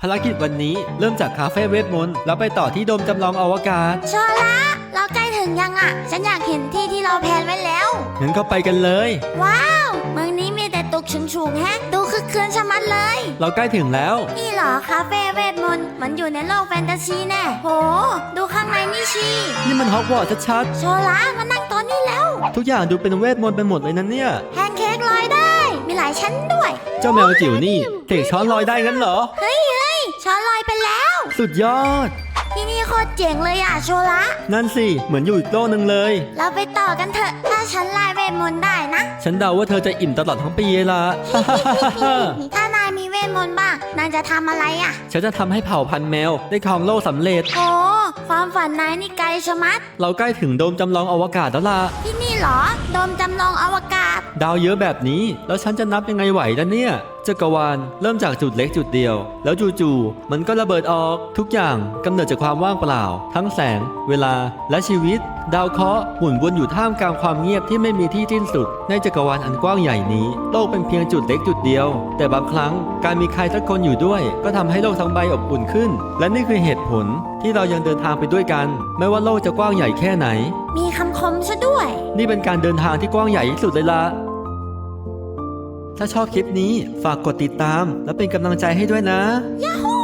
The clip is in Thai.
ภารกิจวันนี้เริ่มจากคาเฟ่เวทมนต์แล้วไปต่อที่โดมจำลองอวกาศ โชละ เราใกล้ถึงยังอะ ฉันอยากเห็นที่ที่เราแพลนไว้แล้ว งั้นก็ไปกันเลย ว้าว เมืองนี้มีแต่ตุกชุงๆแฮะ ดูคึกคืนชะมัดเลย เราใกล้ถึงแล้ว นี่เหรอคาเฟ่เวทมนต์มันอยู่ในโลกแฟนตาซีแน่ โห ดูข้างในนี่ชีนี่มันฮอกวอตส์ชัดโชละมานั่งโต๊ะนี่แล้ว ๆทุกอย่างดูเป็นเวทมนต์ไปหมดเลยนะเนี่ย แพนเค้กลอยได้ มีหลายชั้นด้วย เจ้าแมวจิ๋วนี่เตะช้อนลอยได้งั้นเหรอ เฮ้ยเฮ้ย ช้อนลอยไปแล้ว สุดยอด ที่นี่โคตรเจ๋งเลยอะโชละ นั่นสิ เหมือนอยู่อีกโลกหนึ่งเลย เราไปต่อกันเถอะถ้าฉันลายเวทมนต์ได้นะ ฉันเดาว่าเธอจะอิ่มตลอดทั้งปีเลยละถ้านายมีเวทมนต์บ้างนายจะทำอะไรอะ ฉันจะทำให้เผ่าพันธุ์แมว ได้ครองโลกสำเร็จ โอ้ความฝันนายนี่ไกลชะมัด เราใกล้ถึงโดมจำลองอวกาศแล้วล่ะ ที่นี่เหรอ โดมจำลองอวกาศ ดาวเยอะแบบนี้ แล้วฉันจะนับยังไงไหวล่ะเนี่ย จักรวาลเริ่มจากจุดเล็กจุดเดียว แล้วจู่ๆมันก็ระเบิดออก ทุกอย่างกำเนิดจากความว่างเปล่า ทั้งแสง เวลา และชีวิต ดาวเคราะห์หมุนวนอยู่ท่ามกลางความเงียบที่ไม่มีที่สิ้นสุด ในจักรวาลอันกว้างใหญ่นี้ โลกเป็นเพียงจุดเล็กจุดเดียว แต่บางครั้งการมีใครสักคนอยู่ด้วย ก็ทำให้โลกทั้งใบอบอุ่นขึ้น และนี่คือเหตุผลที่เรายังเดินทางไปด้วยกัน ไม่ว่าโลกจะกว้างใหญ่แค่ไหน มีคำคมซะด้วย นี่เป็นการเดินทางที่กว้างใหญ่ที่สุดเลยละ ถ้าชอบคลิปนี้ฝากกดติดตาม และเป็นกำลังใจให้ด้วยนะ Yahoo!